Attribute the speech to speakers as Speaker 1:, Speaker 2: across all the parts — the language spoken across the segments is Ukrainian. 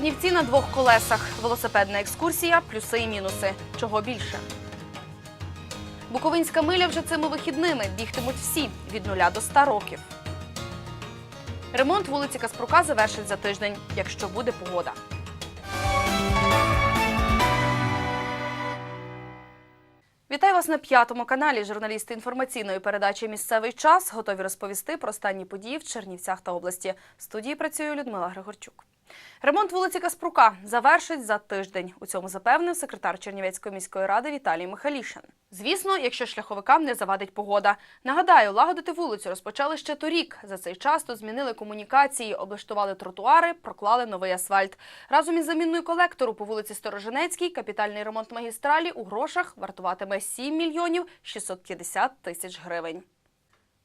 Speaker 1: Чернівці на двох колесах. Велосипедна екскурсія, плюси і мінуси. Чого більше? Буковинська миля вже цими вихідними бігтимуть всі від нуля до 100 років. Ремонт вулиці Каспрука завершить за тиждень, якщо буде погода. Вітаю вас на п'ятому каналі. Журналісти інформаційної передачі Місцевий час готові розповісти про останні події в Чернівцях та області. В студії працює Людмила Григорчук. Ремонт вулиці Каспрука завершить за тиждень. У цьому запевнив секретар Чернівецької міської ради Віталій Михалішин. Звісно, якщо шляховикам не завадить погода. Нагадаю, лагодити вулицю розпочали ще торік. За цей час тут змінили комунікації, облаштували тротуари, проклали новий асфальт. Разом із замінною колектору по вулиці Сторожинецькій капітальний ремонт магістралі у грошах вартуватиме 7 мільйонів 650 тисяч гривень.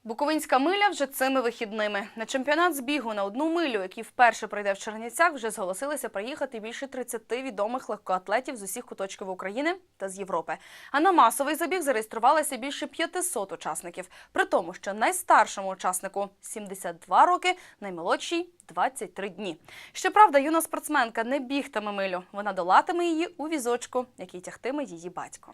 Speaker 1: Буковинська миля вже цими вихідними. На чемпіонат з бігу на одну милю, який вперше пройде в Чернівцях, вже зголосилися приїхати більше 30 відомих легкоатлетів з усіх куточків України та з Європи. А на масовий забіг зареєструвалося більше 500 учасників. При тому, що найстаршому учаснику 72 роки, наймолодшій 23 дні. Щоправда, юна спортсменка не бігтиме милю. Вона долатиме її у візочку, який тягтиме її батько.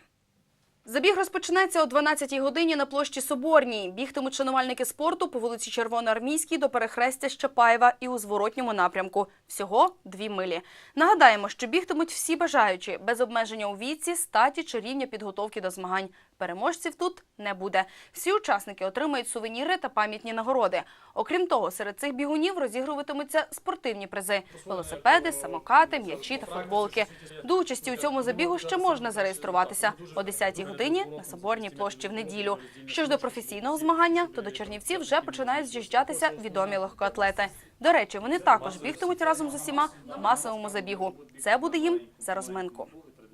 Speaker 1: Забіг розпочнеться о 12-й годині на площі Соборній. Бігтимуть шанувальники спорту по вулиці Червоноармійській до перехрестя Щапаєва і у зворотньому напрямку. Всього дві милі. Нагадаємо, що бігтимуть всі бажаючі, без обмеження у віці, статі чи рівня підготовки до змагань. Переможців тут не буде. Всі учасники отримають сувеніри та пам'ятні нагороди. Окрім того, серед цих бігунів розігруватимуться спортивні призи: велосипеди, самокати, м'ячі та футболки. До участі у цьому забігу ще можна зареєструватися о 10-й годині на Соборній площі в неділю. Що ж до професійного змагання, то до Чернівців вже починають з'їжджатися відомі легкоатлети. До речі, вони також бігтимуть разом з усіма в масовому забігу. Це буде їм за розминку.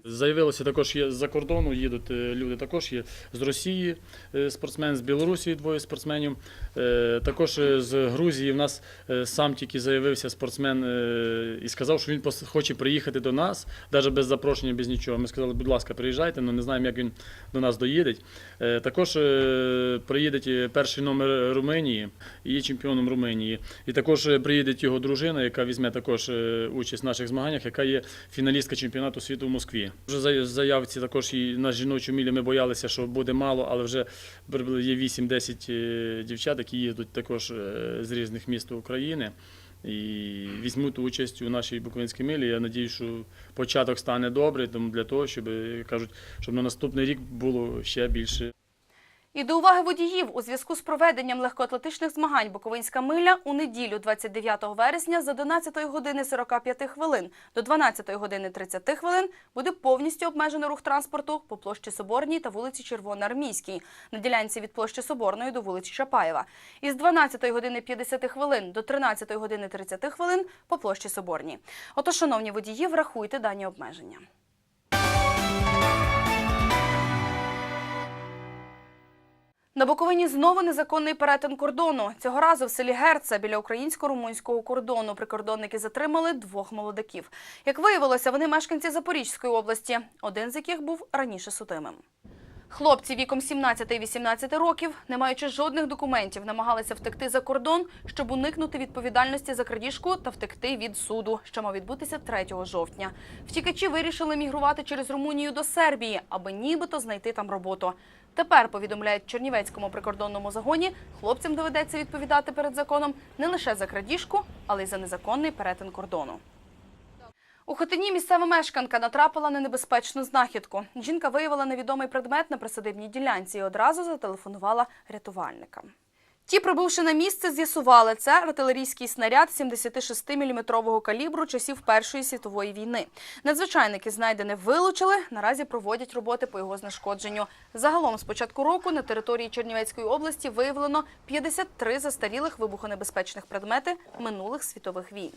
Speaker 2: Заявилося також є з-за кордону, їдуть е, люди також є з Росії е, спортсмен, з Білорусі двоє спортсменів. Е, Також з Грузії в нас сам тільки заявився спортсмен і сказав, що він хоче приїхати до нас, навіть без запрошення, без нічого. Ми сказали, будь ласка, приїжджайте, але не знаємо, як він до нас доїде. Також приїде перший номер Румунії, і є чемпіоном Румунії. І також приїде його дружина, яка візьме також участь в наших змаганнях, яка є фіналістка чемпіонату світу в Москві. Вже за- заявці також і на жіночу мілі ми боялися, що буде мало, але вже є 8-10 е, дівчат, які їздять також е, з різних міст України. І візьмуть участь у нашій Буковинській милі. Я надію, що початок стане добрий, тому для того, щоб кажуть, щоб на наступний рік було ще більше
Speaker 1: І до уваги водіїв у зв'язку з проведенням легкоатлетичних змагань Буковинська миля у неділю 29 вересня з 11 години 45 хвилин до 12 години 30 хвилин буде повністю обмежено рух транспорту по площі Соборній та вулиці Червоноармійській на ділянці від площі Соборної до вулиці Шапаєва. Із 12 години 50 хвилин до 13 години 30 хвилин по площі Соборній. Отож, шановні водії, врахуйте дані обмеження. На Буковині знову незаконний перетин кордону. Цього разу в селі Герце біля українсько-румунського кордону прикордонники затримали двох молодиків. Як виявилося, вони мешканці Запорізької області, один з яких був раніше судимим. Хлопці віком 17 і 18 років, не маючи жодних документів, намагалися втекти за кордон, щоб уникнути відповідальності за крадіжку та втекти від суду, що мав відбутися 3 жовтня. Втікачі вирішили мігрувати через Румунію до Сербії, аби нібито знайти там роботу. Тепер повідомляють Чернівецькому прикордонному загоні, хлопцям доведеться відповідати перед законом не лише за крадіжку, але й за незаконний перетин кордону. У Хотині місцева мешканка натрапила на небезпечну знахідку. Жінка виявила невідомий предмет на присадибній ділянці і одразу зателефонувала рятувальникам. Ті, прибувши на місце, з'ясували, це артилерійський снаряд 76-мм калібру часів Першої світової війни. Надзвичайники знайдене вилучили, наразі проводять роботи по його знешкодженню. Загалом з початку року на території Чернівецької області виявлено 53 застарілих вибухонебезпечних предмети минулих світових війн.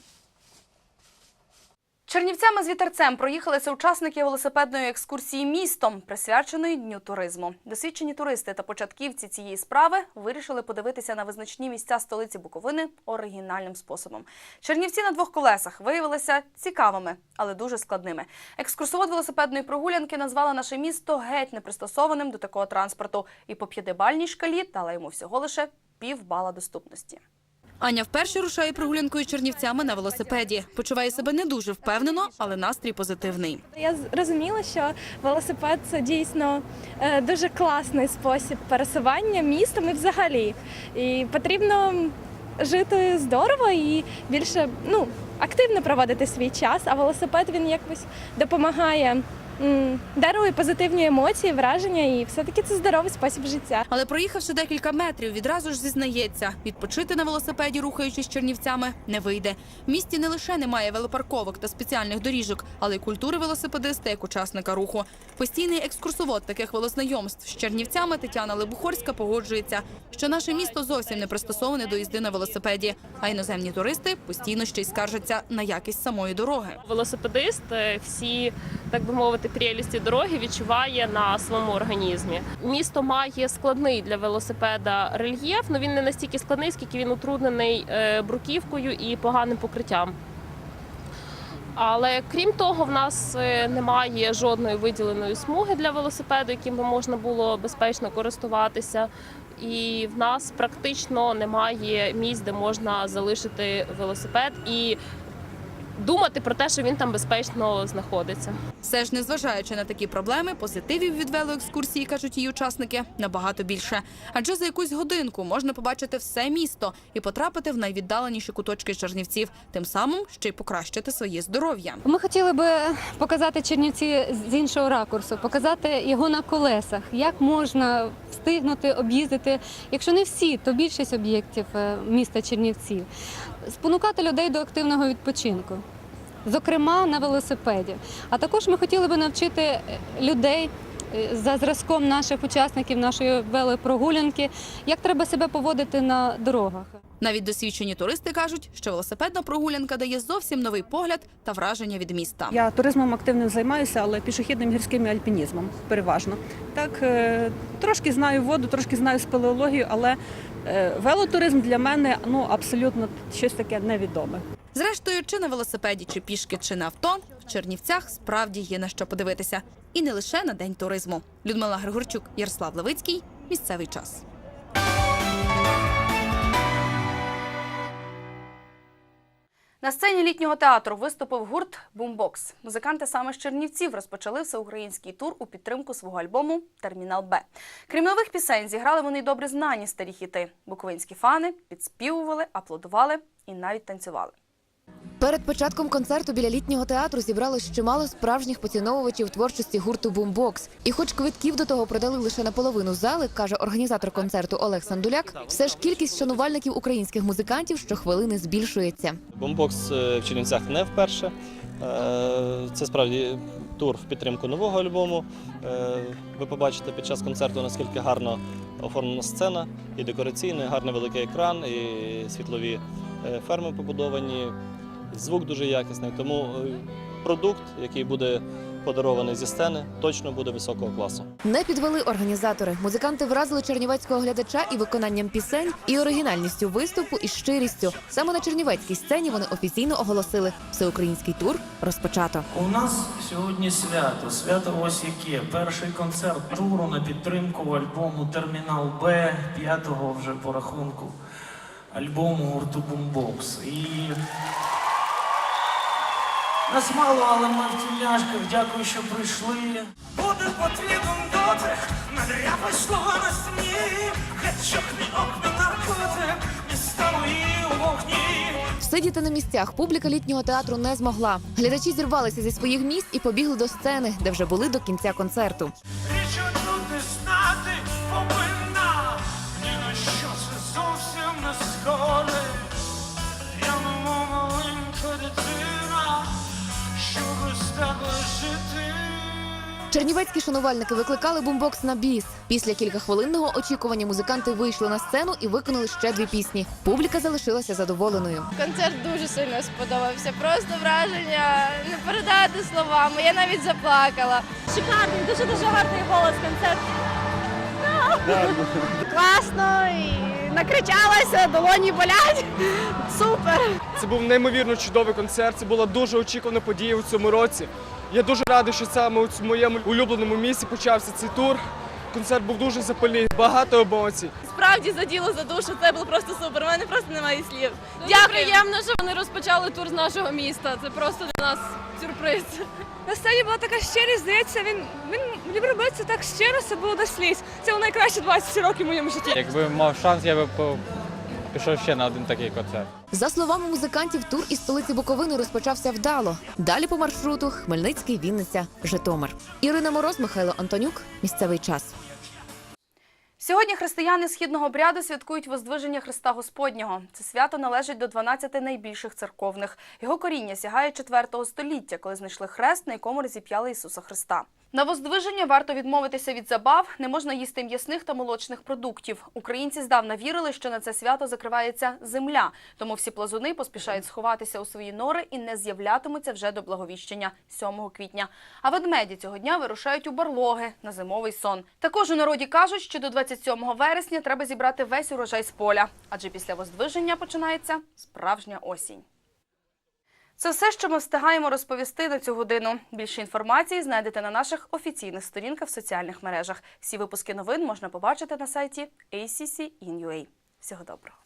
Speaker 1: Чернівцями з вітерцем проїхалися учасники велосипедної екскурсії містом, присвяченої дню туризму. Досвідчені туристи та початківці цієї справи вирішили подивитися на визначні місця столиці Буковини оригінальним способом. Чернівці на двох колесах виявилися цікавими, але дуже складними. Екскурсовод велосипедної прогулянки назвала наше місто геть непристосованим до такого транспорту і по п'ятибальній шкалі дала йому всього лише півбала доступності. Аня вперше рушає прогулянкою чернівцями на велосипеді. Почуває себе не дуже впевнено, але настрій позитивний.
Speaker 3: Я з- розуміла, що велосипед це дійсно е, дуже класний спосіб пересування містом і взагалі. І потрібно жити здорово і більше ну, активно проводити свій час, а велосипед він якось допомагає. Дарує позитивні емоції, враження, і все-таки це здоровий спосіб життя.
Speaker 1: Але проїхавши декілька метрів, відразу ж зізнається, відпочити на велосипеді, рухаючись чернівцями, не вийде. В місті не лише немає велопарковок та спеціальних доріжок, але й культури велосипедиста як учасника руху. Постійний екскурсовод таких велознайомств з чернівцями Тетяна Лебухорська погоджується, що наше місто зовсім не пристосоване до їзди на велосипеді. А іноземні туристи постійно ще й скаржаться на якість самої дороги.
Speaker 4: велосипедист е, всі, так би мовити, прелісті дороги відчуває на своєму організмі. Місто має складний для велосипеда рельєф, але він не настільки складний, скільки він утруднений е, бруківкою і поганим покриттям. Але крім того, в нас е, немає жодної виділеної смуги для велосипеду, яким би можна було безпечно користуватися. І в нас практично немає місць, де можна залишити велосипед і думати про те, що він там безпечно знаходиться.
Speaker 1: Все ж, незважаючи на такі проблеми, позитивів від велоекскурсії, кажуть її учасники, набагато більше. Адже за якусь годинку можна побачити все місто і потрапити в найвіддаленіші куточки Чернівців, тим самим ще й покращити своє здоров'я.
Speaker 5: Ми хотіли би показати Чернівці з іншого ракурсу, показати його на колесах, як можна встигнути об'їздити, якщо не всі, то більшість об'єктів е, міста Чернівців, спонукати людей до активного відпочинку. Зокрема, на велосипеді. А також ми хотіли би навчити е, людей е, за зразком наших учасників нашої велопрогулянки, як треба себе поводити на дорогах.
Speaker 1: Навіть досвідчені туристи кажуть, що велосипедна прогулянка дає зовсім новий погляд та враження від міста.
Speaker 6: Я туризмом активним займаюся, але пішохідним гірським і альпінізмом переважно. Так, е, трошки знаю воду, трошки знаю спелеологію, але велотуризм для мене ну, абсолютно щось таке невідоме.
Speaker 1: Зрештою, чи на велосипеді, чи пішки, чи на авто, в Чернівцях справді є на що подивитися. І не лише на день туризму. Людмила Григорчук, Ярослав Левицький. Місцевий час. На сцені літнього театру виступив гурт Бумбокс. Музиканти саме з Чернівців розпочали всеукраїнський тур у підтримку свого альбому Термінал Б. Крім нових пісень, зіграли вони добре знані старі хіти. Буковинські фани підспівували, аплодували і навіть танцювали.
Speaker 7: Перед початком концерту біля літнього театру зібралось чимало справжніх поціновувачів творчості гурту Бумбокс. І хоч квитків до того продали лише наполовину зали, каже організатор концерту Олег Сандуляк, все ж кількість шанувальників українських музикантів щохвилини збільшується.
Speaker 8: Бомбокс е, в Чернівцях не вперше. Е, Це справді тур в підтримку нового альбому. Е, Ви побачите під час концерту, наскільки гарно оформлена сцена, і декораційно, і гарний великий екран, і світлові ферми побудовані. Звук дуже якісний, тому е, продукт, який буде подарований зі сцени, точно буде високого класу.
Speaker 7: Не підвели організатори. Музиканти вразили чернівецького глядача і виконанням пісень, і оригінальністю виступу, і щирістю. Саме на чернівецькій сцені вони офіційно оголосили всеукраїнський тур розпочато.
Speaker 9: У нас сьогодні свято. Свято ось яке. Перший концерт туру на підтримку альбому Термінал Б, п'ятого вже по рахунку альбому гурту Бумбокс. І нас мало, але ми в тюляшках. Дякую, що прийшли. Буде потрібен дотик, надряпай слова на сні. гачок мій окна наркотик, міста мої у вогні.
Speaker 7: Сидіти на місцях публіка літнього театру не змогла. Глядачі зірвалися зі своїх місць і побігли до сцени, де вже були до кінця концерту. Чернівецькі шанувальники викликали бумбокс на біс. Після кількахвилинного очікування музиканти вийшли на сцену і виконали ще дві пісні. Публіка залишилася задоволеною.
Speaker 3: Концерт дуже сильно сподобався. Просто враження не передати словами. Я навіть заплакала. Шикарний, дуже дуже гарний голос концерт. Класно і накричалася, долоні болять. Супер.
Speaker 10: Це був неймовірно чудовий концерт. Це була дуже очікувана подія у цьому році. Я дуже радий, що саме у моєму улюбленому місці почався цей тур. Концерт був дуже запальний, багато емоцій.
Speaker 11: справді заділо за душу. Це було просто супер. У мене просто немає слів. Дякую. приємно, що вони розпочали тур з нашого міста. Це просто для нас сюрприз.
Speaker 3: На сцені була така щирість, здається, він, він робив це так щиро, це було до сліз. Це найкраще 20 років в моєму житті.
Speaker 12: Якби мав шанс, я би по- пішов ще на один такий концерт.
Speaker 7: За словами музикантів, тур із столиці Буковини розпочався вдало. Далі по маршруту Хмельницький, Вінниця, Житомир. Ірина Мороз, Михайло Антонюк. Місцевий час.
Speaker 1: Сьогодні християни східного обряду святкують Воздвиження Христа Господнього. Це свято належить до 12 найбільших церковних. Його коріння сягає 4 століття, коли знайшли хрест, на якому розіп'яли Ісуса Христа. На Воздвиження варто відмовитися від забав, не можна їсти м'ясних та молочних продуктів. Українці здавна вірили, що на це свято закривається земля, тому всі плазуни поспішають сховатися у свої нори і не з'являтимуться вже до благовіщення 7 квітня. А ведмеді цього дня вирушають у барлоги на зимовий сон. Також у народі кажуть, що до 27 вересня треба зібрати весь урожай з поля, адже після воздвиження починається справжня осінь. Це все, що ми встигаємо розповісти на цю годину. Більше інформації знайдете на наших офіційних сторінках в соціальних мережах. Всі випуски новин можна побачити на сайті ACC.in.ua. Всього доброго.